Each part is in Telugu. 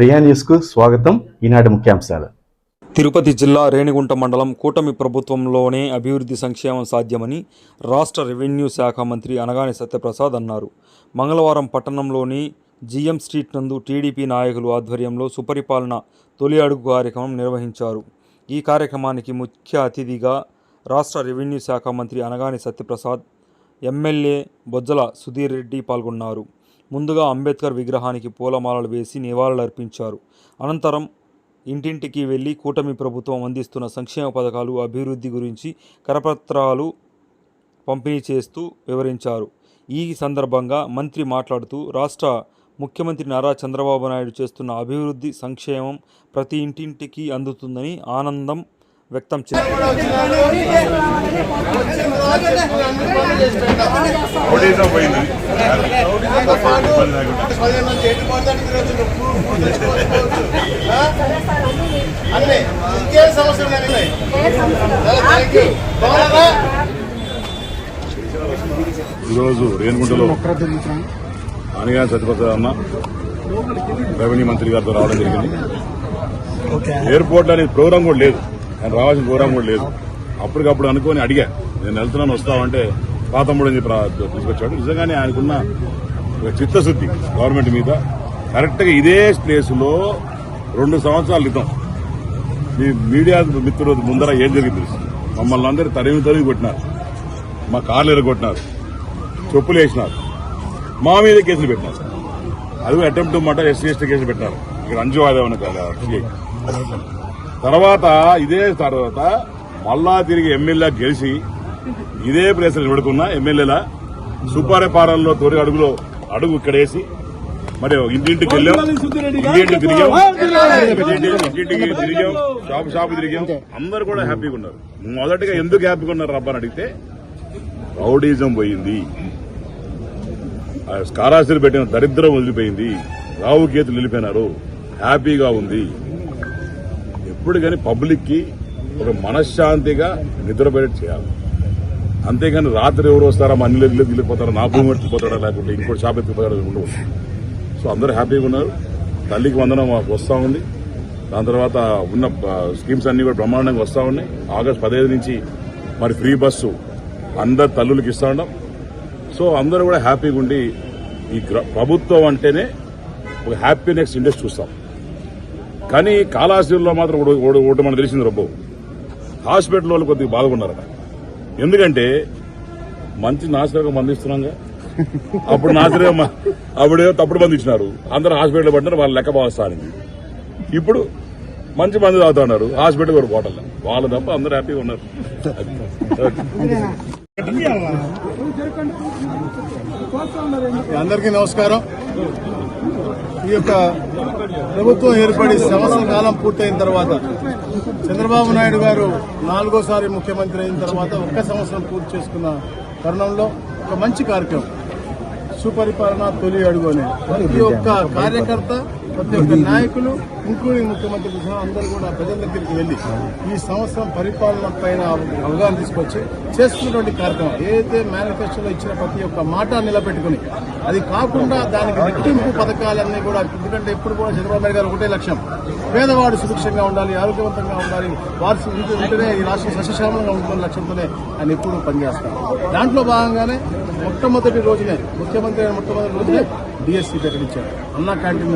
ప్రియా న్యూస్కు స్వాగతం. ఈనాటి ముఖ్యాంశాలు. తిరుపతి జిల్లా రేణిగుంట మండలం కూటమి ప్రభుత్వంలోనే అభివృద్ధి సంక్షేమం సాధ్యమని రాష్ట్ర రెవెన్యూ శాఖ మంత్రి అనగాని సత్యప్రసాద్ అన్నారు. మంగళవారం పట్టణంలోని జిఎం స్ట్రీట్ నందు టీడీపీ నాయకులు ఆధ్వర్యంలో సుపరిపాలన తొలి అడుగు కార్యక్రమం నిర్వహించారు. ఈ కార్యక్రమానికి ముఖ్య అతిథిగా రాష్ట్ర రెవెన్యూ శాఖ మంత్రి అనగాని సత్యప్రసాద్ ఎమ్మెల్యే బొజ్జల సుధీర్ రెడ్డి పాల్గొన్నారు. ముందుగా అంబేద్కర్ విగ్రహానికి పూలమాలలు వేసి నివాళులర్పించారు. అనంతరం ఇంటింటికి వెళ్ళి కూటమి ప్రభుత్వం అందిస్తున్న సంక్షేమ పథకాలు అభివృద్ధి గురించి కరపత్రాలు పంపిణీ చేస్తూ వివరించారు. ఈ సందర్భంగా మంత్రి మాట్లాడుతూ రాష్ట్ర ముఖ్యమంత్రి నారా చంద్రబాబు నాయుడు చేస్తున్న అభివృద్ధి సంక్షేమం ప్రతి ఇంటింటికి అందుతుందని ఆనందం వ్యక్తం చేశారు. ఈరోజు రేణుగుంటలో అనగా సత్యప్రసాద్ అన్న రెవెన్యూ మంత్రి గారితో రావడం జరిగింది. ఎయిర్పోర్ట్ అనేది ప్రోగ్రామ్ కూడా లేదు. ఆయన రావాల్సిన ప్రోగ్రామ్ కూడా లేదు. అప్పటికప్పుడు అనుకొని అడిగా నేను వెళ్తున్నాను వస్తామంటే పాతమ్ముడు అని చెప్పి తీసుకొచ్చాడు. నిజంగానే ఆయనకున్న చిత్తశుద్ధి గవర్నమెంట్ మీద కరెక్ట్గా ఇదే ప్లేస్లో రెండు సంవత్సరాల క్రితం మీ మీడియా మిత్రులు ముందర ఏం జరిగింది? మమ్మల్ని అందరూ తరిమి తరిమి కొట్టినారు. మా కార్లు ఎరగొట్టినారు. చెప్పులు వేసినారు. మా మీద కేసులు పెట్టినారు. అది అటెంప్ట్ మాట ఎస్సీ ఎస్టీ కేసులు పెట్టినారు. ఇక్కడ అంజు ఆదేవన తర్వాత ఇదే తర్వాత మళ్ళా తిరిగి ఎమ్మెల్యే గెలిచి ఇదే ప్లేస్ నిలబడుకున్న ఎమ్మెల్యేల సుపారపాలనలో తొలి అడుగులో అడుగు ఇక్కడ వేసి మరి ఇంటింటికి వెళ్ళాం. ఇంటింటికి తిరిగాం. ఇంటింటికి తిరిగాం. షాపు షాపు తిరిగాం. అందరు కూడా హ్యాపీగా ఉన్నారు. మొదటగా ఎందుకు హ్యాపీగా ఉన్నారు రబ్బా అడిగితే రౌడీజం పోయింది. కారాశిరి పెట్టిన దరిద్రం వదిలిపోయింది. రావు గీతలు వెళ్ళిపోయినారు హ్యాపీగా ఉంది. ఎప్పుడు కానీ పబ్లిక్కి ఒక మనశ్శాంతిగా నిద్రపోయేట్టు చేయాలి. అంతేగాని రాత్రి ఎవరు వస్తారా? మా అన్ని ఇల్లు వెళ్ళిపోతారా నా భూమి ఎత్తిపోతాడా లేకుంటే ఇంకోటి షాప్ ఎత్తిపోతాడా ఉండవు సో అందరూ హ్యాపీగా ఉన్నారు. తల్లికి వందనం మాకు వస్తూ ఉంది. దాని తర్వాత ఉన్న స్కీమ్స్ అన్నీ కూడా బ్రహ్మాండంగా వస్తూ ఉన్నాయి. ఆగస్ట్ పదిహేను నుంచి మరి ఫ్రీ బస్సు అందరు తల్లులకి ఇస్తా ఉన్నాం. సో అందరూ కూడా హ్యాపీగా ఉండి ఈ ప్రభుత్వం అంటేనే ఒక హ్యాపీనెస్ ఇండస్ట్రీ చూస్తాం. కానీ కాళాశ్రీలో మాత్రం ఒకటి- ఒకటి మనకు తెలిసింది రబ్బు. హాస్పిటల్ వాళ్ళు కొద్దిగా బాధపడినారట. ఎందుకంటే మంచి నాశనంగా మందిస్తున్నాగా అప్పుడు నాశనం అప్పుడే తప్పుడు మంది ఇచ్చినారు అందరూ హాస్పిటల్ పడినారు వాళ్ళు లెక్క భావిస్తానికి ఇప్పుడు మంచి మంది తాగుతున్నారు హాస్పిటల్ కూడా పోవట్లే వాళ్ళు తప్ప అందరూ హ్యాపీగా ఉన్నారు. అందరికీ నమస్కారం. ఈ యొక్క ప్రభుత్వం ఏర్పడి సంవత్సర కాలం పూర్తయిన తర్వాత చంద్రబాబు నాయుడు గారు నాలుగోసారి ముఖ్యమంత్రి అయిన తర్వాత ఒక్క సంవత్సరం పూర్తి చేసుకున్న తరుణంలో ఒక మంచి కార్యక్రమం. సుపరిపాలన తొలి అడుగు అని ప్రతి ఒక్క కార్యకర్త ప్రతి ఒక్క నాయకులు ఇంక్లూడింగ్ ముఖ్యమంత్రి అందరూ కూడా ప్రజల దగ్గరికి వెళ్ళి ఈ సంవత్సరం పరిపాలన పైన అవగాహన తీసుకొచ్చి చేస్తున్నటువంటి కార్యక్రమం ఏదైతే మేనిఫెస్టోలో ఇచ్చిన ప్రతి ఒక్క మాట నిలబెట్టుకుని అది కాకుండా దానికి రెట్టింపు పథకాలన్నీ కూడా ఎందుకంటే ఎప్పుడు కూడా చంద్రబాబు నాయుడు గారు ఒకటే లక్ష్యం పేదవాడు సురక్షంగా ఉండాలి ఆరోగ్యవంతంగా ఉండాలి వారి ఉంటేనే ఈ రాష్ట్రం సస్యశ్యామలంగా ఉంటున్న లక్ష్యంతోనే ఆయన ఎప్పుడు పనిచేస్తారు. దాంట్లో భాగంగానే మొట్టమొదటి రోజునే ముఖ్యమంత్రి అయిన మొట్టమొదటి రోజునే డిఎస్సీ ప్రకటించారు. అన్నా క్యాంటీన్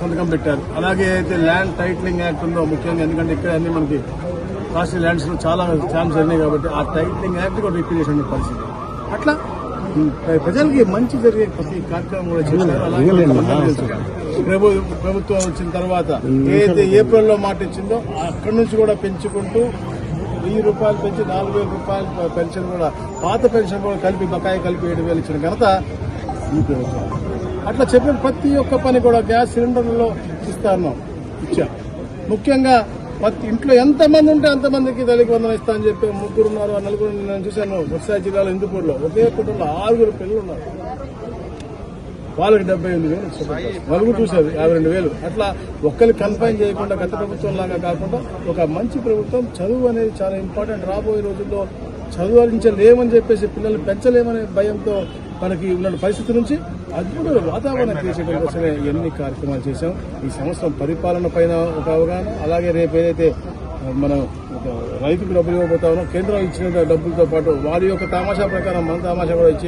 సంతకం పెట్టారు. అలాగే అయితే ల్యాండ్ టైటిలింగ్ యాక్ట్ ఉందో ముఖ్యంగా ఎందుకంటే ఇక్కడ అన్ని మనకి కాస్ట్లీ ల్యాండ్స్లో చాలా ఛాన్స్ ఉన్నాయి కాబట్టి ఆ టైటిలింగ్ యాక్ట్ కూడా రిపీల్ చేసిన పరిస్థితి. అట్లా ప్ర- ప్రజలకి మంచి జరిగే ప్రతి కార్యక్రమం కూడా చేశారు. అలాగే. ప్రభు ప్రభుత్వం వచ్చిన తర్వాత ఏదైతే ఏప్రిల్లో మాట ఇచ్చిందో అక్కడి నుంచి కూడా పెంచుకుంటూ వెయ్యి రూపాయలు పెంచి నాలుగు వేల రూపాయలు పెన్షన్ కూడా పాత పెన్షన్ కూడా కలిపి బకాయి కలిపి ఏడు వేలు ఇచ్చిన ఘనత ఈ ప్రభుత్వం. అట్లా చెప్పిన ప్రతి ఒక్క పని కూడా గ్యాస్ సిలిండర్లలో ఇస్తాను. ఉన్నాం ఇచ్చా. ముఖ్యంగా ప్రతి ఇంట్లో ఎంతమంది ఉంటే అంతమందికి తల్లికి వందనం ఇస్తా అని చెప్పి ముగ్గురు ఉన్నారు ఆ నలుగురు నేను చూశాను వ్యవసాయ జిల్లాలో హిందూపూర్లో ఒకే కుటుంబంలో ఆరుగురు పిల్లలు ఉన్నారు. వాళ్ళకి డెబ్బై ఎనిమిది వేలు నలుగురు చూశారు యాభై రెండు వేలు. అట్లా ఒక్కరికి కన్ఫైన్ చేయకుండా గత ప్రభుత్వం లాగా కాకుండా ఒక మంచి ప్రభుత్వం చదువు అనేది చాలా ఇంపార్టెంట్ రాబోయే రోజుల్లో చదువులించలేమని చెప్పేసి పిల్లల్ని పెంచలేమనే భయంతో మనకి ఉన్న పరిస్థితి నుంచి అద్భుత వాతావరణం చేసేటువంటి కోసమే ఎన్ని కార్యక్రమాలు చేశాం. ఈ సంవత్సరం పరిపాలన పైన ఒక అవగాహన అలాగే రేపు ఏదైతే మనం ఒక రైతుకు డబ్బులు ఇవ్వబోతా ఉన్నాం కేంద్రం ఇచ్చిన డబ్బులతో పాటు వారి యొక్క తామాషా ప్రకారం మన తామాషా కూడా ఇచ్చి